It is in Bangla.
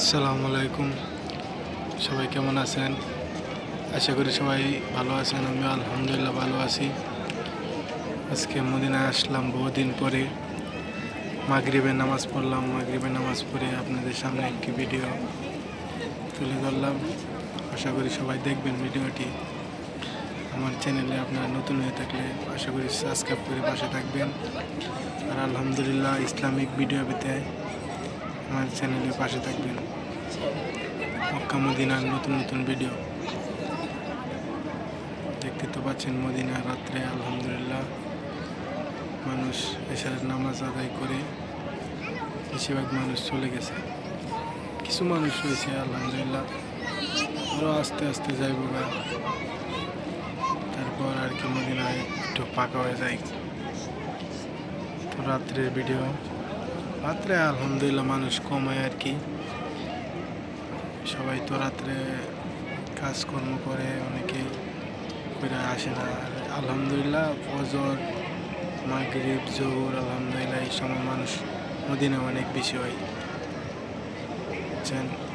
আসসালামু আলাইকুম। সবাই কেমন আছেন? আশা করি সবাই ভালো আছেন আমি আলহামদুলিল্লাহ ভালো আছি। আজকে মদিনায় আসলাম, বহুদিন পরে মাগরিবের নামাজ পড়লাম। মাগরিবের নামাজ পড়ে আপনাদের সামনে একটি ভিডিও তুলে ধরলাম। আশা করি সবাই দেখবেন ভিডিওটি। আমার চ্যানেলে আপনারা নতুন হয়ে থাকলে আশা করি সাবস্ক্রাইব করে পাশে থাকবেন। আর আলহামদুলিল্লাহ ইসলামিক ভিডিও পেতে আমার চ্যানেলের পাশে থাকবেন। মক্কা মদিনার নতুন নতুন ভিডিও দেখতে তো পাচ্ছেন মদিনা রাত্রে, আলহামদুলিল্লাহ। মানুষ এসারের নামাজ আদায় করে বেশিরভাগ মানুষ চলে গেছে। কিছু মানুষ রয়েছে, আলহামদুলিল্লাহ। আরও আস্তে আস্তে যাইব তারপর আর কি মদিনায় একটু পাকা হয়ে যায় তো রাত্রের ভিডিও রাত্রে আলহামদুলিল্লাহ মানুষ কমায় আর কি। সবাই তো রাত্রে কাজকর্ম করে, অনেকে করে আসে না। আলহামদুলিল্লাহ ফজর, মাগরীব জোর আলহামদুলিল্লাহ এই সময় মানুষ মদিনে অনেক বেশি হয়। বুঝছেন?